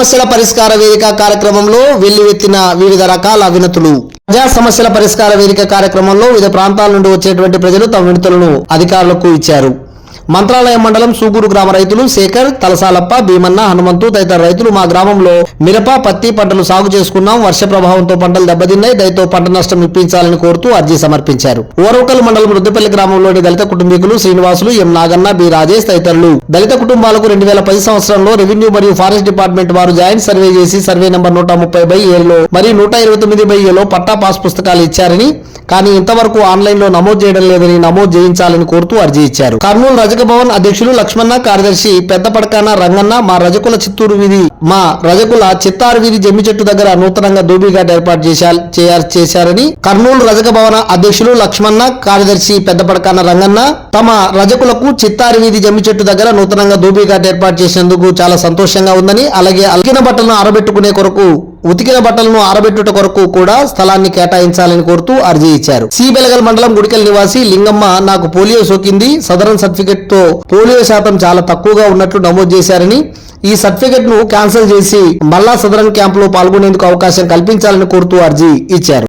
సమస్యల పరిష్కార వేదిక కార్యక్రమంలో వెల్లువెత్తిన వివిధ రకాల వినతులు ప్రజా సమస్యల పరిష్కార వేదిక కార్యక్రమంలో వివిధ ప్రాంతాల నుండి వచ్చేటువంటి ప్రజలు తమ వినతులను అధికారులకు ఇచ్చారు. మంత్రాలయం మండలం సూగూరు గ్రామ రైతులు శేఖర్ తలసాలప్ప భీమన్న హనుమంతు తదితర రైతులు మా గ్రామంలో మిరప పత్తి పంటలు సాగు చేసుకున్నాం. వర్ష ప్రభావంతో పంటలు దెబ్బతిన్నాయి. దయతో పంట నష్టం ఇప్పించాలని కోరుతూ అర్జీ సమర్పించారు. ఓరవకల్ మండలం రుద్దపల్లి గ్రామంలోని దళిత కుటుంబీకులు శ్రీనివాసులు ఎం నాగన్న బి రాజేష్ తదితరులు. దళిత కుటుంబాలకు రెండు వేల పది సంవత్సరంలో రెవెన్యూ మరియు ఫారెస్ట్ డిపార్ట్మెంట్ వారు జాయింట్ సర్వే చేసి సర్వే నంబర్ నూట ముప్పై బై ఏలో మరియు నూట ఇరవై తొమ్మిది బై ఏలో పట్టా పాస్ పుస్తకాలు ఇచ్చారని కానీ ఇంతవరకు ఆన్లైన్లో నమోదు చేయడం లేదని నమోదు చేయించాలని కోరుతూ అర్జీ ఇచ్చారు. కర్నూలు రజక భవన్ అధ్యక్షులు లక్ష్మణ కార్యదర్శి పెద్ద పడకాన రంగన్న మా రజకుల చిత్తూరు వీధి మా రజకుల చిత్తారు వీధి జమ్మి చెట్టు దగ్గర నూతనంగా దోబీఘాట్ ఏర్పాటు చేశారు చేశారని కర్నూలు రజక భవన అధ్యక్షులు లక్ష్మణ కార్యదర్శి పెద్ద పడకాన రంగన్న తమ రజకులకు చిత్తారు వీధి జమ్మి చెట్టు దగ్గర నూతనంగా దోబీఘాట్ ఏర్పాటు చేసినందుకు చాలా సంతోషంగా ఉందని అలాగే అలికిన బట్టలను ఆరబెట్టుకునే కొరకు ఉతికిన బట్టలను ఆరబెట్టుట కొరకు కూడా స్థలాన్ని కేటాయించాలని కోరుతూ అర్జీ ఇచ్చారు. సి. బెలగల్ మండలం గుడికల్ నివాసి లింగమ్మ నాకు పోలియో సోకింది. సదరన్ సర్టిఫికెట్తో పోలియో శాతం చాలా తక్కువగా ఉన్నట్లు నమోదు చేశారని ఈ సర్టిఫికెట్ను క్యాన్సిల్ చేసి మళ్ళా సదరన్ క్యాంప్లో పాల్గొనేందుకు అవకాశం కల్పించాలని కోరుతూ అర్జీ ఇచ్చారు.